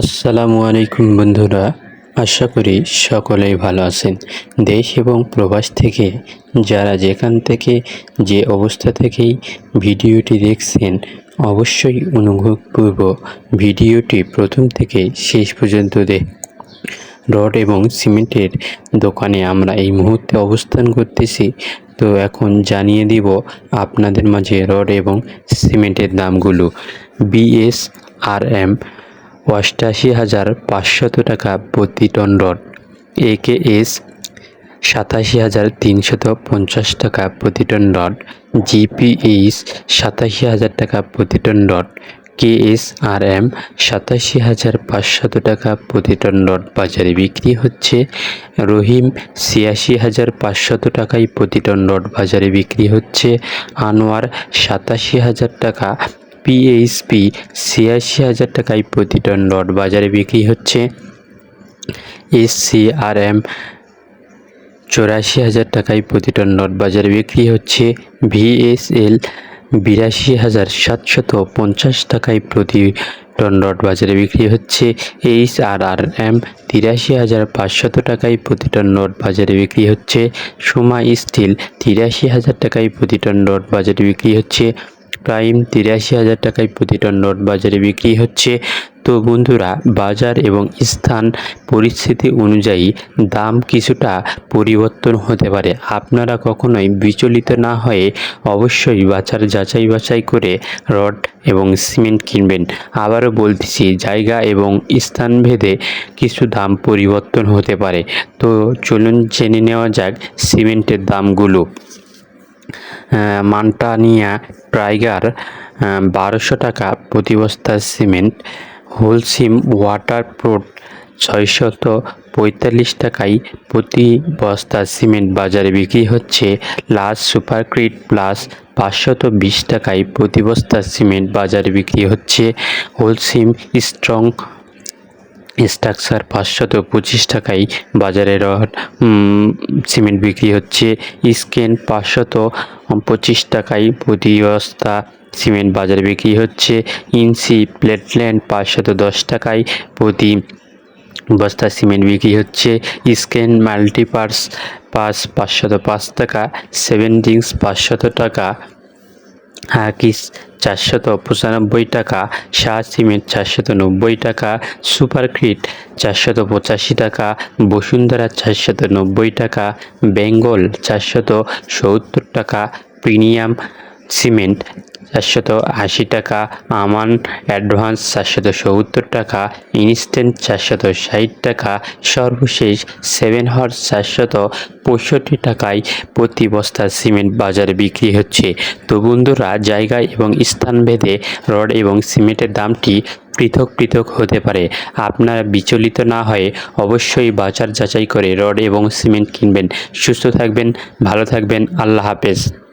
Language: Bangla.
আসসালামু আলাইকুম বন্ধুরা, আশা করি সকলেই ভালো আছেন। দেশ এবং প্রবাস থেকে যারা যেখান থেকে যে অবস্থা থেকেই ভিডিওটি দেখছেন, অবশ্যই অনুভবপূর্ব ভিডিওটি প্রথম থেকে শেষ পর্যন্ত দেখ রড এবং সিমেন্টের দোকানে আমরা এই মুহূর্তে অবস্থান করতেছি। তো এখন জানিয়ে দিব আপনাদের মাঝে রড এবং সিমেন্টের দামগুলো। বিএস আর এম অষ্টাশি হাজার পাঁচশত টাকা প্রতি টন রড। একেএস সাতাশি হাজার তিনশত পঞ্চাশ টাকা প্রতি টন রড। জিপিএইচ সাতাশি হাজার টাকা প্রতি টন রড। এম সাতাশি হাজার পাঁচশত টাকা প্রতি টন রড। বাজারে বিক্রি হচ্ছে। রহিম ছিয়াশি হাজার পাঁচশত টাকায় প্রতি টন রড। বাজারে বিক্রি হচ্ছে। আনোয়ার সাতাশি হাজার টাকা পিএইচপি ছিয়াশি হাজার টাকায় প্রতি টন রড বাজারে বিক্রি হচ্ছে। এসসিআরএম চৌরাশি হাজার টাকায় প্রতি টন রড বাজারে বিক্রি হচ্ছে। ভিএসএল বিরাশি হাজার সাতশত পঞ্চাশ টাকায় প্রতি টন রড বাজারে বিক্রি হচ্ছে। এইচ আর আর এম তিরাশি হাজার পাঁচশত টাকায় প্রতি টন রড বাজারে বিক্রি হচ্ছে। সোমা স্টিল তিরাশি হাজার টাকায় প্রতি টন রড বাজারে বিক্রি হচ্ছে। প্রাইম তিরাশি হাজার টাকায় প্রতি টন রড বাজারে বিক্রি হচ্ছে। তো বন্ধুরা, বাজার এবং স্থান পরিস্থিতি অনুযায়ী দাম কিছুটা পরিবর্তন হতে পারে। আপনারা কখনোই বিচলিত না হয়ে অবশ্যই বাজার যাচাই বাছাই করে রড এবং সিমেন্ট কিনবেন। আবারও বলতেছি, জায়গা এবং স্থান ভেদে কিছু দাম পরিবর্তন হতে পারে। তো চলুন জেনে নেওয়া যাক সিমেন্টের দামগুলো। মান্টানিয়া টাইগার বারোশো টাকা প্রতি বস্তা সিমেন্ট হোলসিম ওয়াটারপ্রুফ ছয়শত পঁয়তাল্লিশ টাকায় প্রতি বস্তা সিমেন্ট বাজারে বিক্রি হচ্ছে। লাস্ট সুপারক্রিট প্লাস পাঁচশত বিশ টাকায় প্রতি বস্তা সিমেন্ট বাজারে বিক্রি হচ্ছে। হোলসিম স্ট্রং স্ট্রাকচার পাঁচশত পঁচিশ টাকায় বাজারে রড সিমেন্ট বিক্রি হচ্ছে। স্কেন পাঁচশত পঁচিশ টাকায় প্রতি বস্তা সিমেন্ট বাজারে বিক্রি হচ্ছে। ইনসি প্লেটল্যান্ড পাঁচশত দশ টাকায় প্রতি বস্তা সিমেন্ট বিক্রি হচ্ছে। স্কেন মাল্টিপার্স পাঁচ পাঁচশত পাঁচ টাকা, সেভেন ডিংস পাঁচশত টাকা হাকিস চারশত পঁচানব্বই টাকা, শাহ সিমেন্ট চারশত নব্বই টাকা সুপারক্রিট চারশত পঁচাশি টাকা, বসুন্ধরা চারশত নব্বই টাকা, বেঙ্গল চারশত সত্তর টাকা, প্রিমিয়াম সিমেন্ট চারশত আশি টাকা, আমান অ্যাডভান্স চারশত সত্তর টাকা, ইনস্ট্যান্ট চারশত ষাট টাকা, সর্বশেষ সেভেন হর্স চারশত পঁয়ষট্টি টাকায় প্রতি বস্তা সিমেন্ট বাজারে বিক্রি হচ্ছে। তো বন্ধুরা, জায়গা এবং স্থানভেদে রড এবং সিমেন্টের দামটি পৃথক পৃথক হতে পারে। আপনারা বিচলিত না হয়ে অবশ্যই বাজার যাচাই করে রড এবং সিমেন্ট কিনবেন। সুস্থ থাকবেন, ভালো থাকবেন, আল্লাহ হাফেজ।